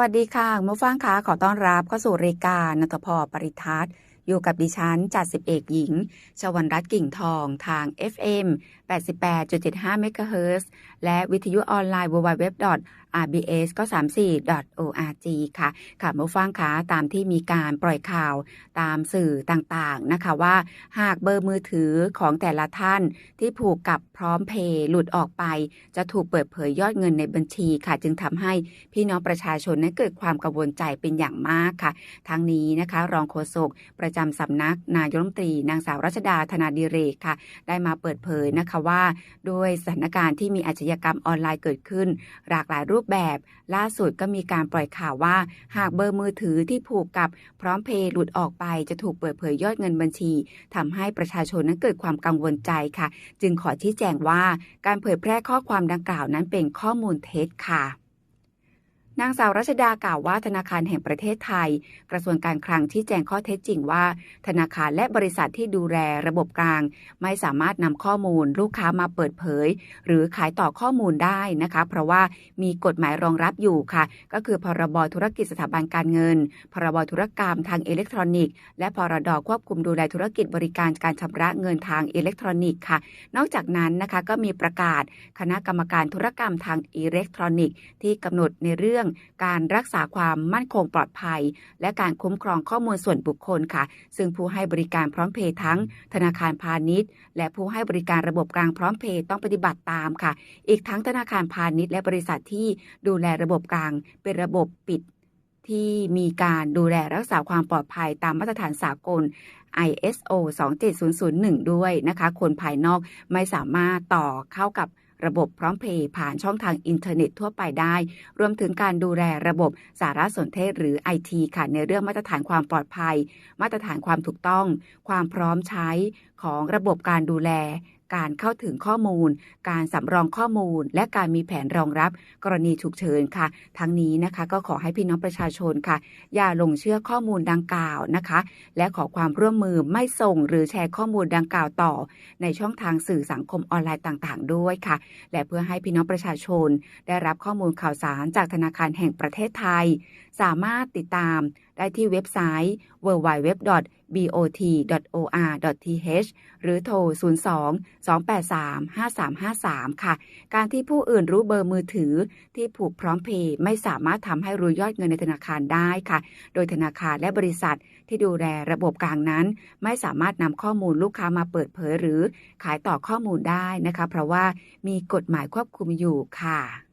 สวัสดีค่ะมื่ฟังค่ะขอต้อนรับเข้าสู่รายการนัทพรปริทัศน์ อยู่กับดิฉันจัดสิบเอกหญิง ชวันรัตน์กิ่งทองทาง FM 88.75 MHz และวิทยุออนไลน์ www rbs ก็ 34 org ค่ะค่ะมื่อฟังคะตามที่มีการปล่อยข่าวตามสื่อต่างๆนะคะว่า หากเบอร์มือถือของแต่ละท่านที่ผูกกับพร้อมเพย์หลุดออกไป จะถูกเปิดเผยยอดเงินในบัญชีค่ะ จึงทำให้พี่น้องประชาชนนั้นเกิดความกังวลใจเป็นอย่างมากค่ะ ทั้งนี้นะคะ รองโฆษกประจำสำนักนายรัฐมนตรีนางสาวรัชดาธนาดิเรกค่ะ ได้มาเปิดเผยนะคะว่า ด้วยสถานการณ์ที่มีอาชญากรรมออนไลน์เกิดขึ้น หลากหลายรูปแบบ ล่าสุดก็มีการปล่อยข่าวว่า หากเบอร์มือถือที่ผูกกับพร้อมเพย์หลุดออกไปจะถูกเปิดเผยยอดเงินบัญชีทำให้ประชาชนนั้นเกิดความกังวลใจค่ะ จึงขอชี้แจงว่าการเผยแพร่ข้อความดังกล่าวนั้นเป็นข้อมูลเท็จค่ะ นางสาวรัชดากล่าวว่าธนาคารแห่งประเทศไทย กระทรวงการคลังชี้แจงข้อเท็จจริงว่า ธนาคารและบริษัทที่ดูแลระบบกลาง ไม่สามารถนำข้อมูลลูกค้ามาเปิดเผย หรือขายต่อข้อมูลได้นะคะ เพราะว่ามีกฎหมายรองรับอยู่ค่ะ ก็คือพรบธุรกิจสถาบันการเงิน พรบธุรกรรมทางอิเล็กทรอนิกส์ และพรดควบคุมดูแลธุรกิจบริการการชำระเงินทางอิเล็กทรอนิกส์ค่ะ นอกจากนั้นนะคะก็มีประกาศคณะกรรมการธุรกรรมทางอิเล็กทรอนิกส์ ที่กำหนดในเรื่องการรักษาความมั่นคงปลอดภัย และการคุ้มครองข้อมูลส่วนบุคคลค่ะ ซึ่งผู้ให้บริการพร้อมเพย์ทั้ง ธนาคารพาณิชย์ และผู้ให้บริการระบบกลางพร้อมเพย์ต้องปฏิบัติตามค่ะ อีกทั้งธนาคารพาณิชย์และบริษัทที่ดูแลระบบกลาง เป็นระบบปิดที่มีการดูแลรักษาความปลอดภัยตามมาตรฐานสากล ISO 27001 ด้วยนะคะ คนภายนอกไม่สามารถต่อเข้ากับ ระบบพร้อมเพย์ผ่านช่องทางอินเทอร์เน็ตทั่วไปได้ รวมถึงการดูแลระบบสารสนเทศหรือ IT ค่ะในเรื่องมาตรฐานความปลอดภัย มาตรฐานความถูกต้อง ความพร้อมใช้ของระบบการดูแล การเข้าถึงข้อมูล การสำรองข้อมูล และการมีแผนรองรับกรณีฉุกเฉินค่ะ ทั้งนี้นะคะก็ขอให้พี่น้องประชาชนค่ะ อย่าหลงเชื่อข้อมูลดังกล่าวนะคะ และขอความร่วมมือไม่ส่งหรือแชร์ข้อมูลดังกล่าวต่อ ในช่องทางสื่อสังคมออนไลน์ต่างๆ ด้วยค่ะ และเพื่อให้พี่น้องประชาชน ได้รับข้อมูลข่าวสารจากธนาคารแห่งประเทศไทย สามารถติดตามได้ที่เว็บไซต์ www bot.or.th หรือโทร 02 283 5353 ค่ะ การที่ผู้อื่นรู้เบอร์มือถือที่ผูกพร้อมเพย์ไม่สามารถทำให้รู้ยอดเงินในธนาคารได้ค่ะ โดยธนาคารและบริษัทที่ดูแลระบบกลางนั้น ไม่สามารถนำข้อมูลลูกค้ามาเปิดเผยหรือขายต่อข้อมูลได้นะคะ เพราะว่ามีกฎหมายควบคุมอยู่ค่ะ